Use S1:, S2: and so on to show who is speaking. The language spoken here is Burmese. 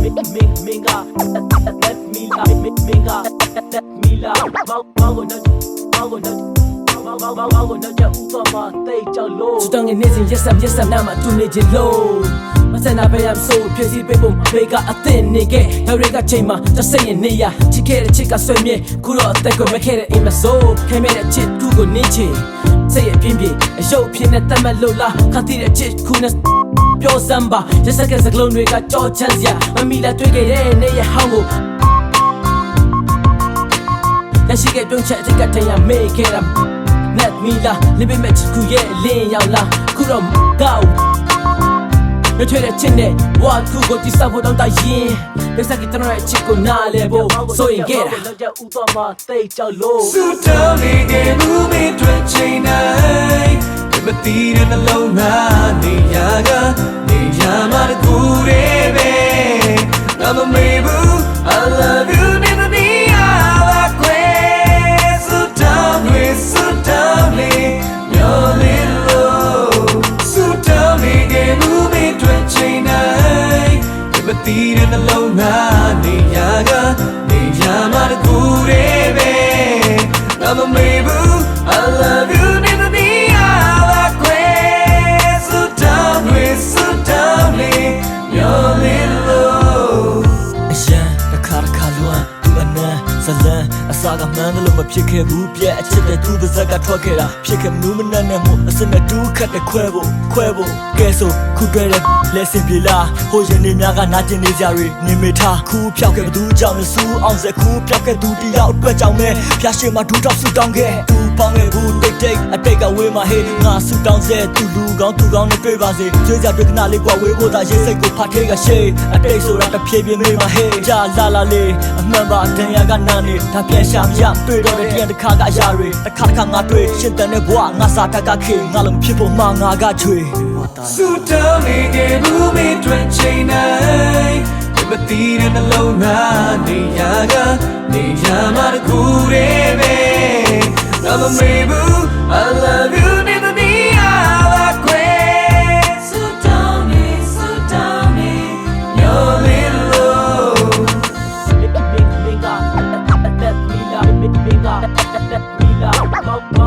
S1: minga let me la minga let me la bao bao go na bao go na bao bao bao bao go na ja u to ma tay chao lo စတန်ငယ်နေစဉ်ရက်ဆက်ရက်ဆက်နာမှာတူနေခြင်းလို့မစနာပဲရဆိုဖြစ်စီပေးဖို့ဘေကအသင့်နေခဲ့ရောက်ရကချိန်မှာတဆိတ်ရနေရချစ်ခဲ့တဲ့ချစ်ကဆွေမြဲခုတော့အသက်ကိုမခဲ့တဲ့အိမ်မဆိုးခဲမဲ့တဲ့ချစ်ခုကိုနင်းချင် နေတတ်မဲ့လို့လားခတိတဲ့ချစ်ခုနဲ့ပြောစမ်းပါရက်စက်ကစကလုံးတွေကကြောချမ်းစရာမမီလာတွေ့ခဲ့တဲ့နေရဟောင်းကိုရရှိခဲ့ပြုံးချက်အတိတ်ကတည်းကမေ့ခဲ့တာ net me la live me ခုရဲ့လင်းရောက်လာခုတော့ကောက်မထွေတဲ့ချင်းနဲ့ဝါခုကိုတိစဖို့တော့တရင်လက်စကတရရဲ့ချစ်ကိုနားလေဖို့ဆိုရင်ခဲ့တာလောက်ကြဥတော်မှာတိတ်ကြောက်လို့
S2: So tell me get moving to ငါမ လန်း
S3: အစာကမှန်းတယ်လို့မဖြစ်ခဲ့ဘူးပြက်အချစ်တဲ့သူပါဇက်ကထွက်ခဲ့တာဖြစ်ခဲ့မလို့မနဲ့နဲ့မို့အစနဲ့တူးခတ်တဲ့ခွဲဖို့ခွဲဖို့ကဲဆိုခုတွေ့တဲ့လက်စင်ပြေလာဟိုရင်နေများကနာကျင်နေကြတွေနေမေထားခူးဖြောက်ခဲ့ဘသူကြောင့်လဲစူးအောင်စက်ခူးဖြောက်ခဲ့သူတယောက်အတွက်ကြောင့်ပဲဖျားရှိမှဒူးတော့ဆူတောင်းခဲ့သူပေါင်းခဲ့ဘူးတိတ်တိတ်အတိတ်ကဝေးမှာဟေးငါဆူတောင်းစေသူလူကောင်းသူကောင်းနဲ့တွေ့ပါစေကျွေးကြတွေ့ခဏလေးကွာဝေးဖို့သာရေးစိတ်ကိုဖတ်ထဲကရှေးအတိတ်ဆိုတာတစ်ဖြည်းဖြည်းမေးမှာဟေးကြာလာလာလေးအမှန်ပါတန်ရကနာနေဒါပြန်ရှာမရတွေ့တော့တဲ့တရတစ်ခါကအရာတွေတစ်ခါတစ်ခါငါတွေ့ရှင်းတဲ့ဘဝငါစာတက်ကခေငါလုံးဖြစ်ဖို့မှငါကချွေ
S2: So tell me, get moving to a chain night. But the in the low night, Niyama, the good I'm a Mabel, I love